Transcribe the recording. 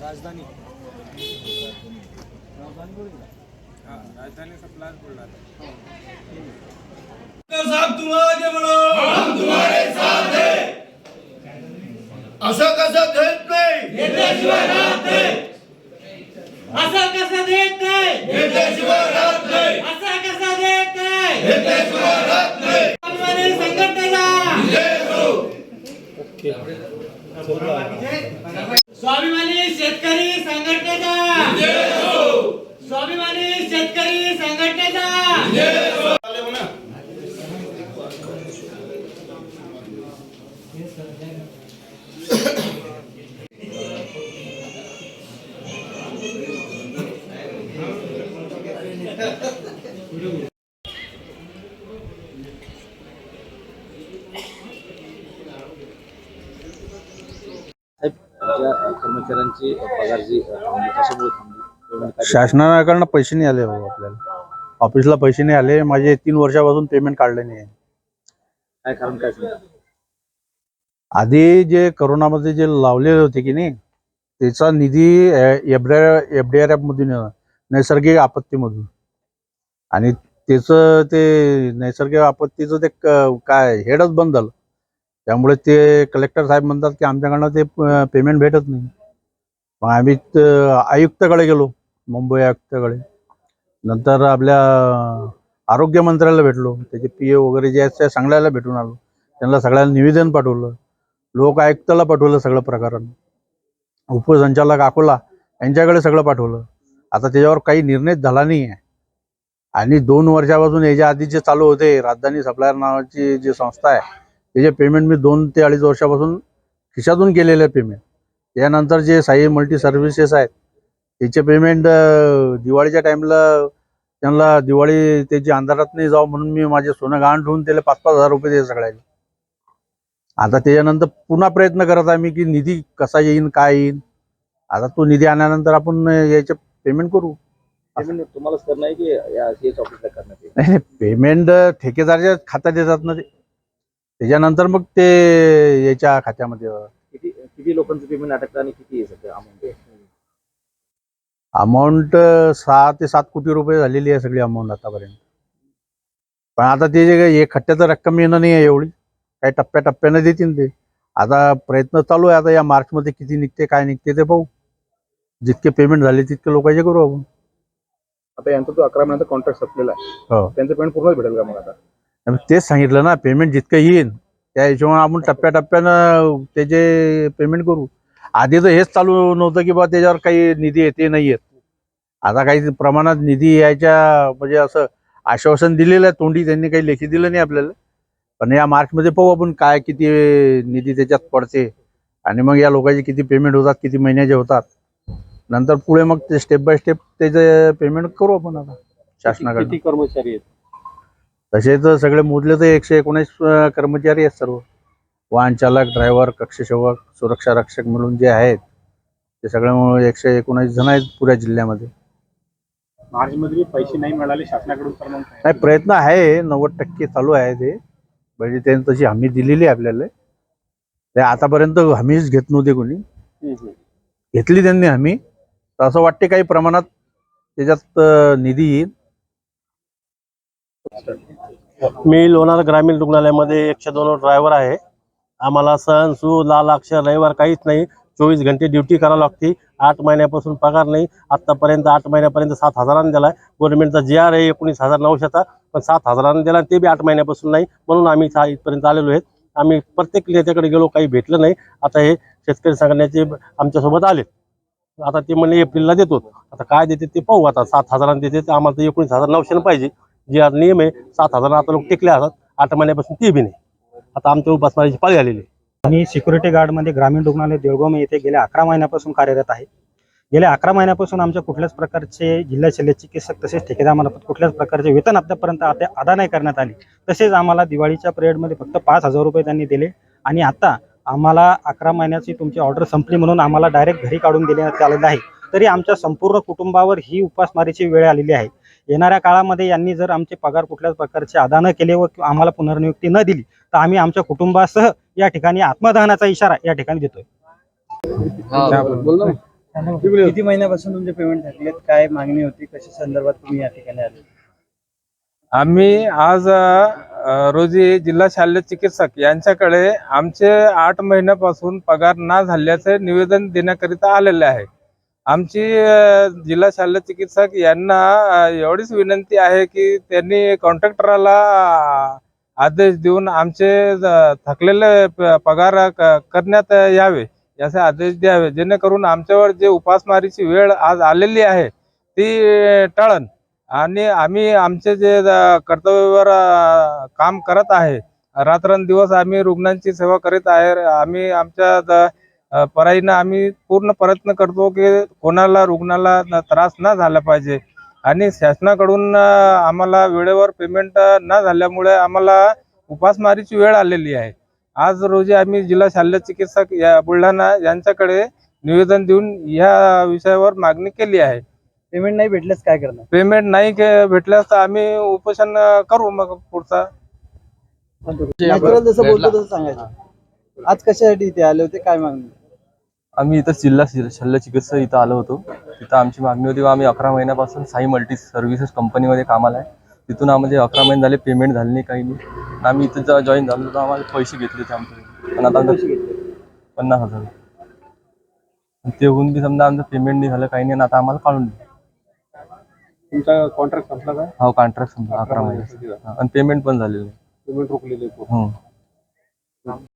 राजधानी. साहब तुम आगे बढ़ो हम तुम्हारे साथ हैं असं कसं देत नाही? असं कसं देत नाही? घेतल्याशिवाय राहत नाही असं कसं देत नाही घेतल्याशिवाय राहत नाही स्वाभिमानी संघटनेचा स्वाभिमानी शेतकरी संघटनेचा! स्वाभिमानी शेतकरी संघटनेचा! ज्या कर्मचाऱ्यांची पगार जी थांबली कशामुळे थांबली? शासनाकडनं पैसे नाही आले बाबा आपल्याला. ऑफिसला पैसे नाही आले माझे तीन वर्षापासून पेमेंट काढले नाही. काय कारण काय? आधी जे करोनामध्ये जे लावलेले होते की नाही त्याचा निधी एफ डी आर एफ मधून येणार, नैसर्गिक आपत्तीमधून. आणि त्याचं ते नैसर्गिक आपत्तीचं ते क- काय हेडच बंद झालं. त्यामुळे ते कलेक्टर साहेब म्हणतात की आमच्याकडनं ते पेमेंट भेटत नाही. मग आम्ही आयुक्तकडे आयुक्ताकडे गेलो मुंबई आयुक्ताकडे. नंतर आपल्या आरोग्य मंत्र्याला भेटलो. त्याचे पी ए वगैरे जे आहेत त्या सांगायला भेटून आलो. त्यांना सगळ्यांना निवेदन पाठवलं. लोक आयुक्ताला पाठवलं सगळं प्रकरण. उपसंचालक अकोला यांच्याकडे सगळं पाठवलं. आता त्याच्यावर काही निर्णय झाला नाही आहे आणि दोन वर्षापासून याच्या आधी जे चालू होते. राजधानी सप्लायर नावाची जी संस्था आहे त्याचे पेमेंट मी दोन ते अडीच वर्षापासून खिशातून केलेले पेमेंट त्यानंतर जे साई मल्टी सर्व्हिसेस आहेत त्याचे पेमेंट दिवाळीच्या टाईमला त्यांना दिवाळी त्याची अंधारात नाही जावं म्हणून मी माझे सोनं गहाण ठेवून त्याला पाच पाच हजार रुपये दे सगळ्याला. आता त्याच्यानंतर पुन्हा प्रयत्न करत आहे मी की निधी कसा येईन काय येईन. आता तो निधी आल्यानंतर आपण याचे पेमेंट करू. तुम्हालाच आहे की या ऑफिसला नाही पेमेंट ठेकेदारच्या खात्यात येतात ना ते. त्याच्यानंतर मग ते याच्या खात्यामध्ये किती किती लोकांचं पेमेंट अटकतं आणि किती आहे सध्या अमाऊंट अमाऊंट सहा ते सात कोटी रुपये झालेली आहे सगळी अमाऊंट आतापर्यंत. पण आता ते जे काही एक खट्ट्याचं रक्कम येणं नाही आहे एवढी. काही टप्प्याटप्प्यानं देतील ते. आता प्रयत्न चालू आहे. आता या मार्चमध्ये किती निघते काय निघते ते पाहू. जितके पेमेंट झाले तितके लोकांचे करू आपण. आता यांचा जो अकरा महिन्याचा कॉन्ट्रॅक्ट संपलेला आहे. हो. त्यांचं पेमेंट पूर्ण भेटेल का मग आता? तेच सांगितलं ना पेमेंट जितकं येईल त्या हिशोबाने आपण टप्प्याटप्प्यानं त्याचे पेमेंट करू. आधी तर हेच चालू नव्हतं की बा त्याच्यावर काही निधी येते नाही येत. आता काही प्रमाणात निधी यायच्या म्हणजे असं आश्वासन दिलेलं आहे तोंडी त्यांनी काही लेखी दिलं नाही आपल्याला. पण या मार्चमध्ये पाहू आपण काय किती निधी त्याच्यात पडते आणि मग या लोकांचे किती पेमेंट होतात किती महिन्याचे होतात. नंतर पुढे मग ते स्टेप बाय स्टेप त्याचे पेमेंट करू आपण आता शासनाकडे किती कर्मचारी आहेत? तसे तर सगळे मोजले तर एकशे एकोणीस कर्मचारी आहेत सर्व. वाहन चालक ड्रायव्हर कक्षसेवक सुरक्षा रक्षक मिळून जे आहेत ते सगळे मिळून एकशे एकोणीस जण आहेत पुऱ्या जिल्ह्यामध्ये. मार्च मध्ये पैसे नाही मिळाले शासनाकडून तर मग काय? नाही प्रयत्न आहे नव्वद टक्के चालू आहे ते. म्हणजे त्यांनी तशी हमी दिलेली आहे आपल्याला. ते आतापर्यंत हमीच घेत नव्हते कोणी. हम्म, हम्म. घेतली त्यांनी हमी. तर असं वाटते काही प्रमाणात त्याच्यात अं, निधी येईल. मी लोणार ग्रामीण रुग्णालयामध्ये एकशे दोन ड्रायव्हर आहे. आम्हाला सण सू लाल अक्षर रविवार काहीच नाही. चोवीस घंटे ड्युटी करावी लागते. आठ महिन्यापासून पगार नाही. आतापर्यंत आठ महिन्यापर्यंत सात हजारांनी दिलाय. गव्हर्नमेंटचा जी आर आहे एकोणीस हजार नऊशेचा पण सात हजारांनी दिला ते बी आठ महिन्यापासून नाही. म्हणून आम्ही सा- इथपर्यंत आलेलो आहेत. आम्ही प्रत्येक नेत्याकडे गेलो काही भेटलं नाही. आता हे शेतकरी संघटनेचे आमच्यासोबत आले आता ते म्हणले एप्रिलला देतो. आता काय देते ते पाहू. आता सात हजारांनी देते तर आम्हाला तर एकोणीस हजार नऊशेनं पाहिजे. जे आज नियम आहे सात हजार आता लोक टिकले असतात आठ महिन्यापासून ते बी नाही. आता आमच्या उपासमारीची पाळी आलेली आणि सिक्युरिटी गार्डमध्ये ग्रामीण रुग्णालय देवगाव येथे गेल्या अकरा महिन्यापासून कार्यरत आहे. गेल्या अकरा महिन्यापासून आमच्या कुठल्याच प्रकारचे जिल्हा शल्य चिकित्सक तसेच ठेकेदारामार्फत कुठल्याच प्रकारचे वेतन आतापर्यंत आता अदा नाही करण्यात आले. तसेच आम्हाला दिवाळीच्या पिरियडमध्ये फक्त पाच हजार रुपये त्यांनी दिले आणि आता आम्हाला अकरा महिन्याची तुमची ऑर्डर संपली म्हणून आम्हाला डायरेक्ट घरी काढून देण्यात आलेलं आहे. तरी आमच्या संपूर्ण कुटुंबावर ही उपासमारीची वेळ आलेली आहे. येणाऱ्या काळामध्ये यांनी जर आमचे पगार कुठल्याच प्रकारचे अदा न केले व किंवा आम्हाला पुनर्नियुक्ती न दिली तर आम्ही आमच्या कुटुंबासह या ठिकाणी आत्मदहनाचा इशारा या ठिकाणी देतोय. किती महिन्यापासून तुमचे पेमेंट थकलेत काय मागणी होती? कशा संदर्भात तुम्ही या ठिकाणी आले? आम्ही आज रोजी जिल्हा शल्य चिकित्सक यांच्याकडे आमचे आठ महिन्यापासून पगार ना झाल्याचे निवेदन देण्याकरिता आलेले आहे. आमची जिल्हा शल्य चिकित्सक यांना एवढीच विनंती आहे की त्यांनी कॉन्ट्रॅक्टरला आदेश देऊन आमचे थकलेले प- पगार क- करण्यात यावे याचे आदेश द्यावे. जेणेकरून आमच्यावर जे उपासमारीची वेळ आज आलेली आहे ती टळण आणि आम्ही आमचे जे कर्तव्यावर काम करत आहे रात्रंदिवस आम्ही रुग्णांची सेवा करीत आहे आम्ही आमच्या पराईनं आम्ही पूर्ण प्रयत्न करतो की कोणाला रुग्णाला त्रास न झाला पाहिजे. आणि शासनाकडून आम्हाला वेळेवर पेमेंट न झाल्यामुळे आम्हाला उपासमारीची वेळ आलेली आहे. आज रोजी आम्ही जिल्हा शल्य चिकित्सक या बुलढाणा यांच्याकडे निवेदन देऊन या विषयावर मागणी केली आहे. पेमेंट नाही भेटल्यास काय करणार? पेमेंट नाही भेटल्यास तर आम्ही उपोषण करू मग पुढचा. जसं बोलतो तसं सांगायचं. आज कशासाठी इथे आले होते? काय मागणी? आम्ही इथं जिल्हा शल्य चिकित्सक इथं आलो होतो. तिथं आमची मागणी होती की आम्ही अकरा महिन्यापासून साई मल्टी सर्व्हिसेस कंपनीमध्ये कामाला आहे. तिथून आम्हाला अकरा महिने झाले पेमेंट झाले नाही काही नाही. आम्ही इथं जेव्हा जॉईन झालो तर आम्हाला पैसे घेतले होते आमचे. पण आता आमचं पन्नास हजार. ते होऊन बी समजा आमचं पेमेंट नाही झालं काही नाही आता आम्हाला काढून दिलं. तुमचा कॉन्ट्रॅक्ट संपला काय हो कॉन्ट्रॅक्ट समजा अकरा महिने. आणि पेमेंट पण झालेलं. पेमेंट रोखलेले आहे हं.